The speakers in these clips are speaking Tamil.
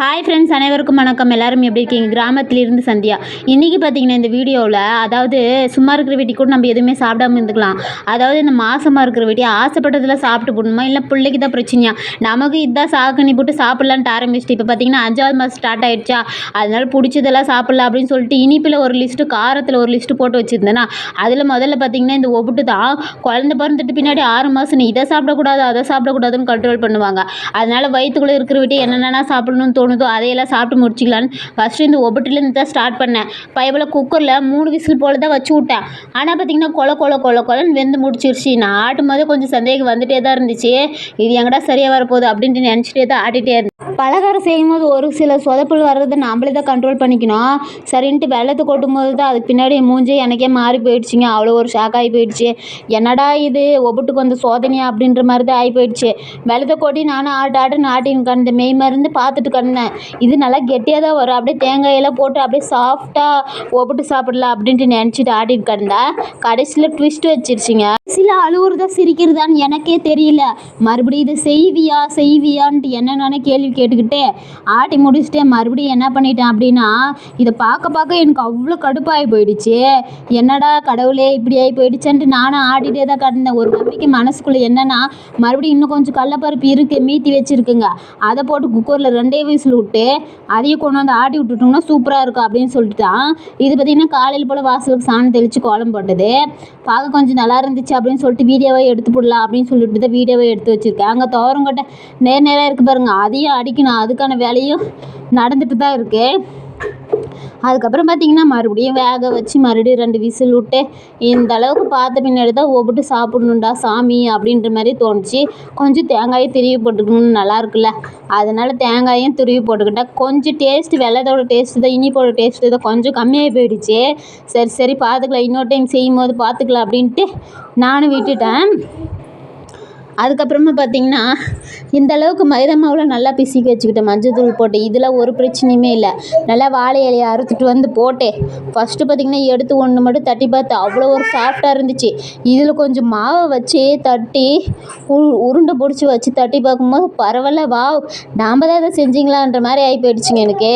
ஹாய் ஃப்ரெண்ட்ஸ் அனைவருக்கும் வணக்கம். எல்லாரும் எப்படி இருக்கீங்க? கிராமத்திலிருந்து சந்தியா. இன்றைக்கி பார்த்தீங்கன்னா இந்த வீடியோவில் அதாவது சும்மா இருக்கிற வீட்டி கூட நம்ம எதுவுமே சாப்பிடாம இருந்துக்கலாம். அதாவது இந்த மாசமாக இருக்கிற வீட்டி ஆசைப்பட்டதில் சாப்பிட்டு போடணுமா? இல்லை பிள்ளைக்கு தான் பிரச்சனையா? நமக்கு இதான் சாக்கணி போட்டு சாப்பிட்லான்ட்டு ஆரம்பிச்சிட்டு இப்போ பார்த்தீங்கன்னா அஞ்சாவது மாதம் ஸ்டார்ட் ஆயிடுச்சா? அதனால் பிடிச்சதெல்லாம் சாப்பிட்லாம் அப்படின்னு சொல்லிட்டு இனிப்பில் ஒரு லிஸ்ட்டு காரத்தில் ஒரு லிஸ்ட்டு போட்டு வச்சுருந்தேன்னா அதில் முதல்ல பார்த்தீங்கன்னா இந்த ஒப்புட்டு தான். குழந்த பிறந்துட்டு பின்னாடி ஆறு மாதம் நீ இதை சாப்பிடக்கூடாது அதை சாப்பிடக்கூடாதுன்னு கண்ட்ரோல் பண்ணுவாங்க. அதனால் வயிற்றுக்குள்ளே இருக்கிற வீட்டி என்னென்ன சாப்பிடணும்னு தோணுதோ அதையெல்லாம் சாப்பிட்டு முடிச்சிக்கலான்னு ஃபஸ்ட்டு இந்த ஒப்பட்டிலேருந்து தான் ஸ்டார்ட் பண்ணேன். பயபல குக்கரில் மூணு விசில் போல் தான் வச்சு விட்டேன். ஆனால் பார்த்தீங்கன்னா கொல கொல கொல கொலன்னு வெந்து முடிச்சிருச்சு. நான் ஆட்டும் போது கொஞ்சம் சந்தேகம் வந்துட்டே தான் இருந்துச்சு. இது எங்கடா சரியாக வரப்போகுது அப்படின்ட்டு நினச்சிட்டே தான் ஆட்டிகிட்டே இருந்தேன். பலகாரம் செய்யும்போது ஒரு சில சொதப்பல் வர்றதை நம்மளே தான் கண்ட்ரோல் பண்ணிக்கணும். சரின்ட்டு வெள்ளத்தை கொட்டும்போது தான் அதுக்கு பின்னாடி என் மூஞ்சே எனக்கே மாறி போயிடுச்சுங்க. அவ்வளோ ஒரு ஷாக் ஆகி போயிடுச்சு. என்னடா இது? ஒப்புட்டுக்கு வந்த சோதனையா அப்படின்ற மாதிரி தான் ஆகி போயிடுச்சு. வெள்ளத்தை கொட்டி நானும் ஆட்டு ஆட்டு நாட்டின் கிடந்த மெய் மருந்து பார்த்துட்டு கண்டேன் இது நல்லா கெட்டியாக தான் வரும். அப்படியே தேங்காயெல்லாம் போட்டு அப்படியே சாஃப்டாக ஒப்புட்டு சாப்பிடலாம் அப்படின்ட்டு நினச்சிட்டு ஆட்டிட்டு கண்டேன் கடைசியில் ட்விஸ்ட் வச்சிருச்சுங்க. சில அழுவுறதா சிரிக்கிறதான்னு எனக்கே தெரியல. மறுபடியும் இது செய்வியா? செய்வியான்ட்டு என்னென்னு கேள்வி கேட்டு கேட்டுக்கிட்டே ஆட்டி முடிச்சுட்டே மறுபடியும் என்ன பண்ணிட்டேன் அப்படின்னா இதை பார்க்க பார்க்க எனக்கு அவ்வளோ கடுப்பாகி போயிடுச்சு. என்னடா கடவுளே இப்படி ஆகி போயிடுச்சுன்ட்டு நானும் ஆடிட்டே தான் கடந்தேன். ஒரு நம்பிக்கை மனசுக்குள்ளே என்னன்னா மறுபடியும் இன்னும் கொஞ்சம் கடலப்பருப்பு இருக்குது மீத்தி வச்சுருக்குங்க. அதை போட்டு குக்கரில் ரெண்டே வயசில் விட்டு அதையும் கொண்டு வந்து ஆட்டி விட்டுட்டோம்னா சூப்பராக இருக்கும் அப்படின்னு சொல்லிட்டு தான். இது பார்த்திங்கன்னா காலையில் போல் வாசலுக்கு சாணம் தெளித்து கோலம் போட்டது. பார்க்க கொஞ்சம் நல்லா இருந்துச்சு அப்படின்னு சொல்லிட்டு வீடியோவை எடுத்து போடலாம் அப்படின்னு சொல்லிட்டு தான் வீடியோவை எடுத்து வச்சுருக்கேன். அங்கே துவரங்கொட்டை நேர் நேராக இருக்குது பாருங்கள் அதையும் நான் அதுக்கான வேலையும் நடந்துட்டு தான் இருக்குது அதுக்கப்புறம் பார்த்திங்கன்னா மறுபடியும் வேக வச்சு மறுபடியும் ரெண்டு விசில் விட்டு இந்த அளவுக்கு பார்த்த பின்னாடி தான் ஒப்பிட்டு சாப்பிட்ணுண்டா சாமி அப்படின்ற மாதிரி தோணுச்சு. கொஞ்சம் தேங்காயும் திருவி போட்டுக்கணும்னு நல்லா இருக்குல்ல. அதனால் தேங்காயும் துருவி போட்டுக்கிட்டேன். கொஞ்சம் டேஸ்ட்டு வெள்ளத்தோட டேஸ்ட்டு தான் இனிப்போட டேஸ்ட்டு தான் கொஞ்சம் கம்மியாகி போயிடுச்சு. சரி சரி பார்த்துக்கலாம். இன்னொரு டைம் செய்யும் போது பார்த்துக்கலாம் அப்படின்ட்டு நானும் விட்டுட்டேன். அதுக்கப்புறமா பார்த்தீங்கன்னா இந்த அளவுக்கு மைதா மாவில் நல்லா பிசிக்கி வச்சுக்கிட்டேன். மஞ்சள் தூள் போட்டு. இதில் ஒரு பிரச்சனையுமே இல்லை. நல்லா வாழை இலையை அறுத்துட்டு வந்து போட்டேன். ஃபஸ்ட்டு பார்த்தீங்கன்னா எடுத்து ஒன்று மட்டும் தட்டி பார்த்தேன் அவ்வளோ ஒரு சாஃப்டாக இருந்துச்சு. இதில் கொஞ்சம் மாவை வச்சு தட்டி உ உருண்டை பிடிச்சி வச்சு தட்டி பார்க்கும்போது பரவாயில்ல வா நாம் தான் இதை செஞ்சிங்களான்ற மாதிரி ஆகி போயிடுச்சுங்க எனக்கு.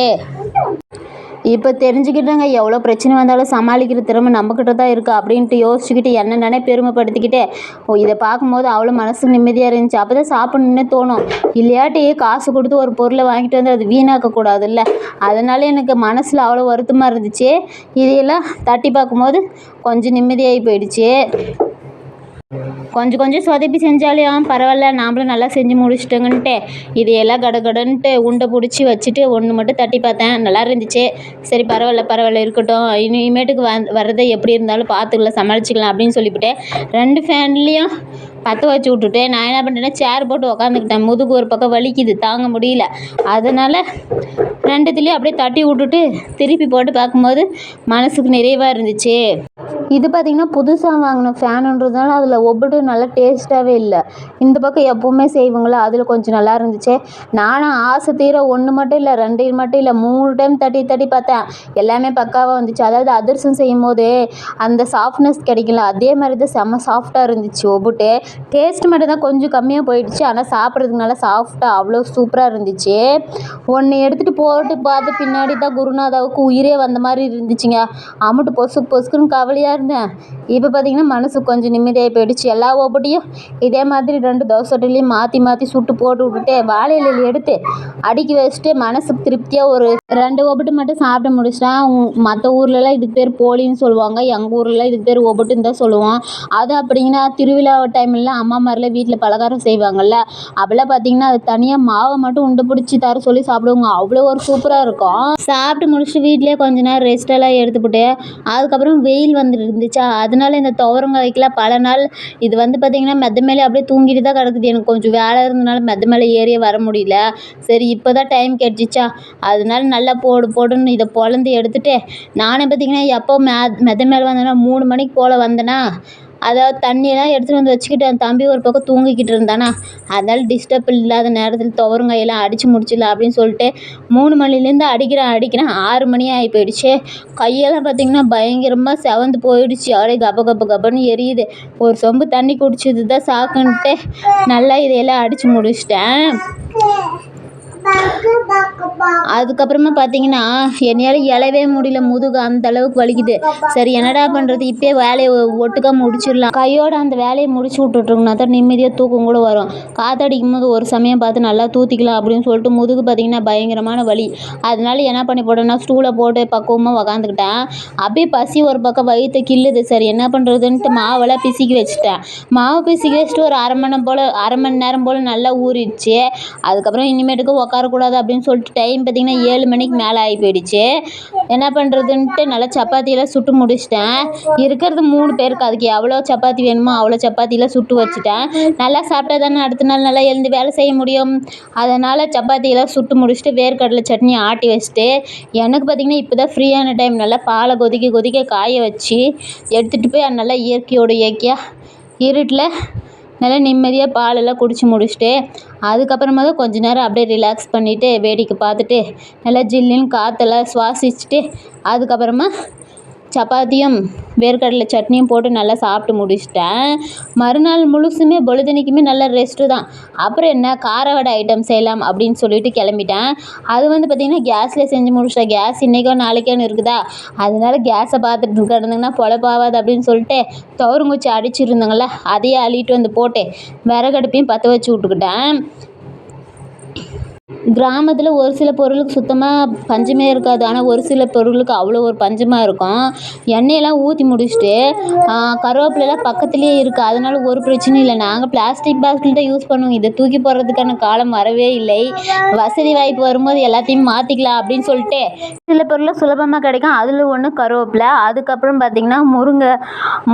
இப்போ தெரிஞ்சுக்கிட்டேங்க எவ்வளோ பிரச்சனை வந்தாலும் சமாளிக்கிற திறமை நம்மக்கிட்ட தான் இருக்குது அப்படின்ட்டு யோசிச்சுக்கிட்டு என்ன நானே பெருமைப்படுத்திக்கிட்டே ஓ இதை பார்க்கும்போது அவ்வளோ மனசுக்கு நிம்மதியாக இருந்துச்சு. அப்போ தான் சாப்பிட்ணுன்னே தோணும். இல்லையாட்டி காசு கொடுத்து ஒரு பொருளை வாங்கிட்டு வந்து அது வீணாக்கக்கூடாதுல்ல அதனால எனக்கு மனசில் அவ்வளோ வருத்தமாக இருந்துச்சு. இதையெல்லாம் தட்டி பார்க்கும்போது கொஞ்சம் நிம்மதியாகி போயிடுச்சு. கொஞ்சம் கொஞ்சம் சொதப்பி செஞ்சாலையும் பரவாயில்ல நாம்ளும் நல்லா செஞ்சு முடிச்சிட்டோங்கன்ட்டு. இதையெல்லாம் கடகடன்ட்டு உருண்டை பிடிச்சி வச்சுட்டு ஒன்று மட்டும் தட்டி பார்த்தேன். நல்லா இருந்துச்சு. சரி பரவாயில்ல பரவாயில்ல இருக்கட்டும். இனிமேட்டுக்கு வந் வர்றதை எப்படி இருந்தாலும் பார்த்துக்கலாம் சமாளிச்சிக்கலாம் அப்படின்னு சொல்லிவிட்டு ரெண்டு ஃபேன்லேயும் பற்ற வச்சு விட்டுட்டு நான் என்ன பண்ணிட்டேன்னா சேர் போட்டு உக்காந்துக்கிட்டேன். முதுகு ஒரு பக்கம் வலிக்குது தாங்க முடியல. அதனால் ரெண்டுத்துலேயும் அப்படியே தட்டி விட்டுட்டு திருப்பி போட்டு பார்க்கும்போது மனசுக்கு நிறைவாக இருந்துச்சு. இது பார்த்திங்கன்னா புதுசாக வாங்கின ஃபேனுன்றதுனால அதில் ஒவ்வொரு நல்லா டேஸ்ட்டாகவே இல்லை. இந்த பக்கம் எப்போவுமே செய்வாங்களா அதில் கொஞ்சம் நல்லா இருந்துச்சு. நானும் ஆசை தீர ஒன்று மட்டும் இல்லை ரெண்டு மட்டும் இல்லை மூணு டைம் தட்டி தட்டி பார்த்தேன். எல்லாமே பக்காவாக வந்துச்சு. அதாவது அதிர்சம் செய்யும் போது அந்த சாஃப்ட்னஸ் கிடைக்கல. அதே மாதிரி தான் செம்ம சாஃப்டாக இருந்துச்சு ஒப்பிட்டு. டேஸ்ட் மட்டும் தான் கொஞ்சம் கம்மியாக போயிடுச்சு. ஆனால் சாப்பிட்றதுக்கு நல்லா சாஃப்டாக அவ்வளோ சூப்பராக இருந்துச்சு. ஒன்று எடுத்துகிட்டு போட்டு பார்த்து பின்னாடி தான் குருநாதாவுக்கு உயிரே வந்த மாதிரி இருந்துச்சுங்க. அமௌண்ட்டு பொசுக்கு பொசுக்குன்னு கவலையாக இருந்தேன். இப்போ பார்த்திங்கன்னா மனசு கொஞ்சம் நிம்மதியாகி போயிடுச்சு. எல்லா ஒவ்வொட்டியும் இதே மாதிரி ரெண்டு தோசைட்டையும் மாற்றி மாற்றி சுட்டு போட்டு விட்டுட்டு வாழை இலையில் எடுத்து அடுக்கி வச்சுட்டு மனசுக்கு திருப்தியாக ஒரு ரெண்டு ஒபட்டு மட்டும் சாப்பிட்டு முடிச்சிட்டேன். மற்ற ஊர்லலாம் இதுக்கு பேர் போலின்னு சொல்லுவாங்க. எங்கள் ஊர்லலாம் இதுக்கு பேர் ஒபட்டுன்னு தான் சொல்லுவோம். அது அப்படிங்கன்னா திருவிழா டைமில் அம்மா மாதிரிலாம் வீட்டில் பலகாரம் செய்வாங்கள்ல அப்போல்லாம் பார்த்தீங்கன்னா அது தனியாக மாவை மட்டும் உண்டு பிடிச்சி தர சொல்லி சாப்பிடுவாங்க. அவ்வளோ ஒரு சூப்பராக இருக்கும். சாப்பிட்டு முடிச்சுட்டு வீட்டிலே கொஞ்ச நேரம் ரெஸ்ட்டெல்லாம் எடுத்துவிட்டு அதுக்கப்புறம் வெயில் வந்துட்டு இருந்துச்சா? அதனால இந்த துவரங்காய்க்கெலாம் பல நாள் இது வந்து பார்த்திங்கன்னா மெத்த மேலே அப்படியே தூங்கிட்டு தான் கிடக்குது. எனக்கு கொஞ்சம் வேலை இருந்தனால மெத்த மேலே ஏறியே வர முடியல. சரி இப்போ தான் டைம் கிடச்சிச்சா? அதனால நல்லா போடு போடுன்னு இதை பொழந்து எடுத்துகிட்டு நானே பார்த்திங்கன்னா எப்போ மே மெத்த மேலே வந்தேன்னா மூணு மணிக்கு போல் வந்தேன்னா அதாவது தண்ணியெல்லாம் எடுத்துகிட்டு வந்து வச்சுக்கிட்டு என் தம்பி ஒரு பக்கம் தூங்கிக்கிட்டு இருந்தானா? அதனால் டிஸ்டர்ப் இல்லாத நேரத்தில் துவரங்காயெல்லாம் அடித்து முடிச்சிடலாம் அப்படின்னு சொல்லிட்டு மூணு மணிலேருந்து அடிக்கிறேன் அடிக்கிறேன். ஆறு மணி ஆகி போயிடுச்சு. கையெல்லாம் பார்த்திங்கன்னா பயங்கரமாக செவந்து போயிடுச்சு. அப்படியே கப கப கபன்னு எரியுது. ஒரு சொம்பு தண்ணி குடிச்சது தான் சாக்குன்ட்டு நல்லா இதையெல்லாம் அடித்து முடிச்சிட்டேன். அதுக்கப்புறமா பார்த்தீங்கன்னா என்னையால் எழவே முடியல. முதுகு அந்த அளவுக்கு வலிக்குது. சரி என்னடா பண்ணுறது இப்போயே வேலையை ஒட்டுக்காக ஒட்டுக்கா முடிச்சிடலாம். கையோட அந்த வேலையை முடிச்சு விட்டுட்டோம்னா தான் நிம்மதியாக தூக்கம் கூட வரும். காத்தடிக்கும் போது ஒரு சமயம் பார்த்து நல்லா தூத்திக்கலாம் அப்படின்னு சொல்லிட்டு முதுகு பார்த்தீங்கன்னா பயங்கரமான வலி. அதனால என்ன பண்ணி போட்டேன்னா ஸ்டூலை போட்டு பக்குவமாக உக்காந்துக்கிட்டேன். அப்படியே பசி ஒரு பக்கம் வயிற்று கில்லுது சரி என்ன பண்ணுறதுன்ட்டு மாவெல்லாம் பிசிக்கி வச்சுட்டேன். மாவு பிசிக்கி வச்சுட்டு ஒரு அரை மணி போல் அரை மணி நேரம் போல் நல்லா ஊறிடுச்சு. அதுக்கப்புறம் இனிமேட்டுக்கு உட்காரக்கூடாது அப்படின்னு சொல்லிட்டு டைம் பார்த்திங்கன்னா ஏழு மணிக்கு மேலே ஆகி போயிடுச்சு. என்ன பண்ணுறதுன்ட்டு நல்லா சப்பாத்தியெல்லாம் சுட்டு முடிச்சிட்டேன். இருக்கிறது மூணு பேருக்கு அதுக்கு எவ்வளோ சப்பாத்தி வேணுமோ அவ்வளோ சப்பாத்தியெல்லாம் சுட்டு வச்சுட்டேன். நல்லா சாப்பிட்டா தானே அடுத்த நாள் நல்லா எழுந்து வேலை செய்ய முடியும். அதனால் சப்பாத்தியெல்லாம் சுட்டு முடிச்சுட்டு வேர்க்கடலை சட்னி ஆட்டி வச்சுட்டு எனக்கு பார்த்திங்கன்னா இப்போ தான் ஃப்ரீயான டைம் நல்லா பாலை கொதிக்க கொதிக்க காய வச்சு எடுத்துகிட்டு போய் நல்லா இயற்கையோட இயற்கையாக இருட்டில் நல்லா நிம்மதியாக பாலெல்லாம் குடித்து முடிச்சுட்டு அதுக்கப்புறமா தான் கொஞ்ச நேரம் அப்படியே ரிலாக்ஸ் பண்ணிவிட்டு வேடிக்கை பார்த்துட்டு நல்லா ஜில்லுன்னு காற்றெல்லாம் சுவாசிச்சுட்டு அதுக்கப்புறமா சப்பாத்தியும் வேர்க்கடலை சட்னியும் போட்டு நல்லா சாப்பிட்டு முடிச்சிட்டேன். மறுநாள் முழுசுமே பொழுதனைக்குமே நல்ல ரெஸ்ட்டு தான். அப்புறம் என்ன கார வடை ஐட்டம் செய்யலாம் அப்படின்னு சொல்லிட்டு கிளம்பிட்டேன். அது வந்து பார்த்திங்கன்னா கேஸில் செஞ்சு முடிச்சிட்டேன். கேஸ் இன்றைக்கோ நாளைக்கோன்னு இருக்குதா? அதனால கேஸை பார்த்துட்டு கிடந்தங்கன்னா பொழப்பாகாது அப்படின்னு சொல்லிட்டு துவரங்குச்சி அடிச்சிருந்தாங்கள்ல அதையே அள்ளிட்டு வந்து போட்டு விறகடுப்பையும் பற்ற வச்சு விட்டுக்கிட்டேன். கிராமத்தில் ஒரு சில பொருளுக்கு சுத்தமாக பஞ்சமே இருக்காது. ஆனால் ஒரு சில பொருளுக்கு அவ்வளோ ஒரு பஞ்சமாக இருக்கும். எண்ணெயெல்லாம் ஊற்றி முடிச்சுட்டு கருவேப்பிலைலாம் பக்கத்துலேயே இருக்குது அதனால ஒரு பிரச்சனையும் இல்லை. நாங்கள் பிளாஸ்டிக் பாட்டில் தான் யூஸ் பண்ணுவோம். இதை தூக்கி போடுறதுக்கான காலம் வரவே இல்லை. வசதி வாய்ப்பு வரும்போது எல்லாத்தையும் மாற்றிக்கலாம் அப்படின்னு சொல்லிட்டு சில பொருள் சுலபமாக கிடைக்கும். அதில் ஒன்று கருவேப்பிலை. அதுக்கப்புறம் பார்த்திங்கன்னா முருங்கை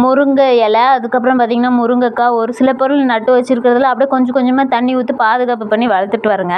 முருங்கை இலை. அதுக்கப்புறம் பார்த்திங்கன்னா முருங்கைக்காய். ஒரு சில பொருள் நட்டு வச்சுருக்கிறதுல அப்படியே கொஞ்சம் கொஞ்சமாக தண்ணி ஊற்றி பாதுகாப்பு பண்ணி வளர்த்துட்டு வரேங்க.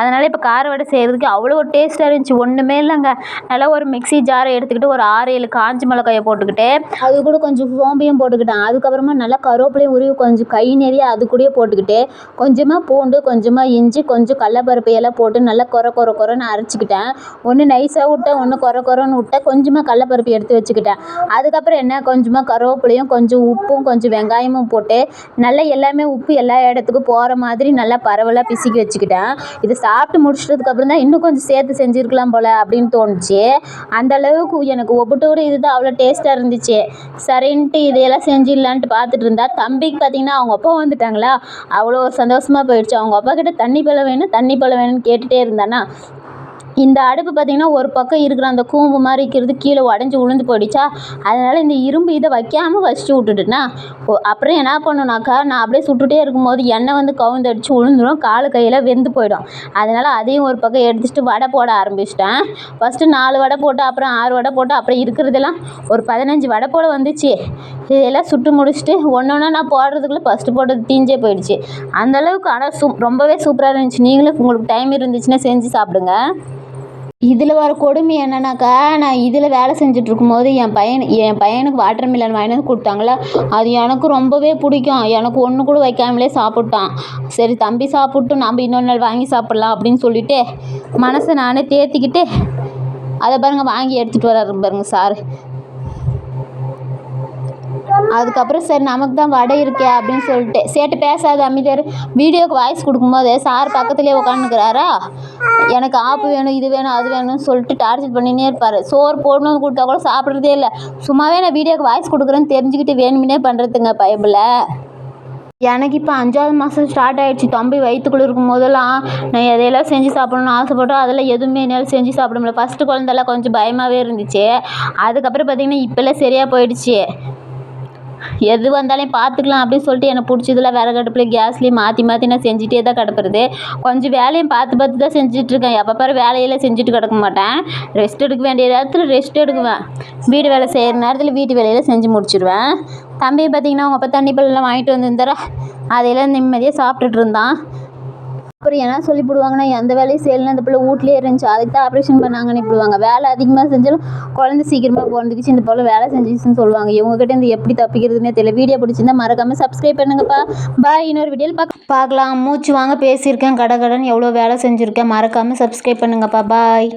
அதனால் இப்போ கார வடை செய்கிறதுக்கு அவ்வளோ ஒரு டேஸ்ட்டாக இருந்துச்சு. ஒன்றுமே இல்லைங்க. நல்லா ஒரு மிக்ஸி ஜாரை எடுத்துக்கிட்டு ஒரு ஆறு ஏழு காஞ்ச மிளகாயை போட்டுக்கிட்டு அது கூட கொஞ்சம் சோம்பையும் போட்டுக்கிட்டேன். அதுக்கப்புறமா நல்லா கருவேப்பிலையும் உருவி கொஞ்சம் கை நிறைய அது கூடயே போட்டுக்கிட்டு கொஞ்சமாக பூண்டு கொஞ்சமாக இஞ்சி கொஞ்சம் கடலப்பருப்பு எல்லாம் போட்டு நல்லா கொர கொர கொரன்னு அரைச்சிக்கிட்டேன். ஒன்று நைஸாக விட்டேன் ஒன்று கொர கொரன்னு விட்டேன் கொஞ்சமாக கடலப்பருப்பு எடுத்து வச்சுக்கிட்டேன். அதுக்கப்புறம் என்ன கொஞ்சமாக கருவேப்பிலையும் கொஞ்சம் உப்பும் கொஞ்சம் வெங்காயமும் போட்டு நல்லா எல்லாமே உப்பு எல்லா இடத்துக்கும் போகிற மாதிரி நல்லா பரவலாக பிசுக்கி வச்சுக்கிட்டேன். இது சாப்பிட்டு முடிச்சிட்டதுக்கப்புறம் தான் இன்னும் கொஞ்சம் சேர்த்து செஞ்சுருக்கலாம் போல் அப்படின்னு தோணுச்சு. அந்த அளவுக்கு எனக்கு ஒவ்வொருத்தோட இது தான் அவ்வளோ டேஸ்ட்டாக இருந்துச்சு. சரின்ட்டு இதையெல்லாம் செஞ்சிடலான்ட்டு பார்த்துட்டு இருந்தா தம்பிக்கு பார்த்தீங்கன்னா அவங்க அப்பா வந்துட்டாங்களா? அவ்வளோ ஒரு சந்தோஷமாக போயிடுச்சு. அவங்க அப்பா கிட்ட தண்ணி பழம் வேணும் தண்ணி பழம் வேணும்னு கேட்டுகிட்டே இருந்தானா? இந்த அடுப்பு பார்த்திங்கன்னா ஒரு பக்கம் இருக்கிற அந்த கூம்பு மாதிரி இருக்கிறது கீழே உடஞ்சி உளுந்து போயிடுச்சா? அதனால் இந்த இரும்பு இதை வைக்காமல் வச்சுட்டு விட்டுட்டுனா ஓ அப்புறம் என்ன பண்ணுனாக்கா நான் அப்படியே சுட்டுட்டே இருக்கும்போது எண்ணெய் வந்து கவுந்தடிச்சு உளுந்துடும் காலு கையில் வெந்து போயிடும். அதனால் அதையும் ஒரு பக்கம் எடுத்துட்டு வடை போட ஆரம்பிச்சிட்டேன். ஃபஸ்ட்டு நாலு வடை போட்டு அப்புறம் ஆறு வடை போட்டு அப்புறம் இருக்கிறதெல்லாம் ஒரு பதினஞ்சு வடை போட வந்துச்சு. இதெல்லாம் சுட்டு முடிச்சுட்டு ஒன்று ஒன்றா நான் போடுறதுக்குள்ளே ஃபஸ்ட்டு போட்டது தீஞ்சே போயிடுச்சு. அந்தளவுக்கு ஆனால் சூப் ரொம்பவே சூப்பராக இருந்துச்சு. நீங்களும் உங்களுக்கு டைம் இருந்துச்சுன்னா செஞ்சு சாப்பிடுங்க. இதில் வர கொடுமை என்னன்னாக்கா நான் இதில் வேலை செஞ்சுட்டு இருக்கும்போது என் பையன் என் பையனுக்கு வாட்டர் மில்லன் வாங்கிட்டு வந்து அது எனக்கு ரொம்பவே பிடிக்கும். எனக்கு ஒன்று கூட வைக்காமலே சாப்பிட்டான். சரி தம்பி சாப்பிட்டு நம்ம இன்னொரு நாள் வாங்கி சாப்பிட்லாம் அப்படின்னு சொல்லிட்டு மனசை நானே தேற்றிக்கிட்டு அதை பாருங்கள் வாங்கி எடுத்துகிட்டு வராரு பாருங்க சார். அதுக்கப்புறம் சரி நமக்கு தான் வடை இருக்கே அப்படின்னு சொல்லிட்டு. சேட்டு பேசாத அமைதியார் வீடியோக்கு வாய்ஸ் கொடுக்கும்போது சார் பக்கத்துலேயே உட்காந்துக்கிறாரா எனக்கு ஆப்பு வேணும் இது வேணும் அது வேணும்னு சொல்லிட்டு டார்ச்சர் பண்ணினே இருப்பார். சோறு போடணும்னு கொடுத்தா கூட சாப்பிட்றதே இல்லை. சும்மாவே நான் வீடியோக்கு வாய்ஸ் கொடுக்குறேன்னு தெரிஞ்சுக்கிட்டு வேணுமினே பண்ணுறதுங்க பயபில். எனக்கு இப்போ அஞ்சாவது மாதம் ஸ்டார்ட் ஆகிடுச்சு தம்பி வயிற்றுக்குள்ள இருக்கும் போதெல்லாம் நான் எதையெல்லாம் செஞ்சு சாப்பிடணும்னு ஆசைப்பட்டோம் அதெல்லாம் எதுவுமே என்னால் செஞ்சு சாப்பிட முடியல. ஃபஸ்ட்டு குழந்தெல்லாம் கொஞ்சம் பயமாகவே இருந்துச்சு. அதுக்கப்புறம் பார்த்திங்கன்னா இப்போல்லாம் சரியாக போயிடுச்சு. எது வந்தாலும் பார்த்துக்கலாம் அப்படின்னு சொல்லிட்டு எனக்கு பிடிச்சதெல்லாம் விறகடுப்புல கேஸ்லேயும் மாற்றி மாற்றி நான் செஞ்சுட்டே தான் கிடப்புறது. கொஞ்சம் வேலையும் பார்த்து பார்த்து தான் செஞ்சிட்ருக்கேன். எப்போ பாரு வேலையெல்லாம் செஞ்சுட்டு கிடக்க மாட்டேன். ரெஸ்ட் எடுக்க வேண்டிய நேரத்தில் ரெஸ்ட் எடுக்குவேன். வீடு வேலை செய்கிற நேரத்தில் வீட்டு வேலையெல்லாம் செஞ்சு முடிச்சிடுவேன் தம்பியை பார்த்தீங்கன்னா அவங்க அப்பா தண்ணி பல்லாம் வாங்கிட்டு வந்துருந்தாரா அதையெல்லாம் நிம்மதியாக சாப்பிட்டுட்டு இருந்தான். அப்புறம் என்ன சொல்லி போடுவாங்கன்னா எந்த வேலையும் செய்யலைன்னா இந்த பிள்ளை வீட்லேயே இருந்துச்சு. அதுக்கு தான் ஆப்ரேஷன் பண்ணாங்கன்னு போடுவாங்க வேலை அதிகமாக செஞ்சாலும் குழந்தை சீக்கிரமாக பிறந்துக்கிச்சு இந்த போல் வேலை செஞ்சிச்சுன்னு சொல்லுவாங்க. இவங்ககிட்ட இருந்து எப்படி தப்பிக்கிறதுனே தெரியல. வீடியோ பிடிச்சிருந்தா மறக்காமல் சப்ஸ்கிரைப் பண்ணுங்கப்பா. பாய் இன்னொரு வீடியோவில் பார்க்க பார்க்கலாம். மூச்சு வாங்க. பேசியிருக்கேன். கடை கடன் எவ்வளோ வேலை செஞ்சுருக்கேன். மறக்காமல் சப்ஸ்கிரைப் பண்ணுங்கப்பா. பாய்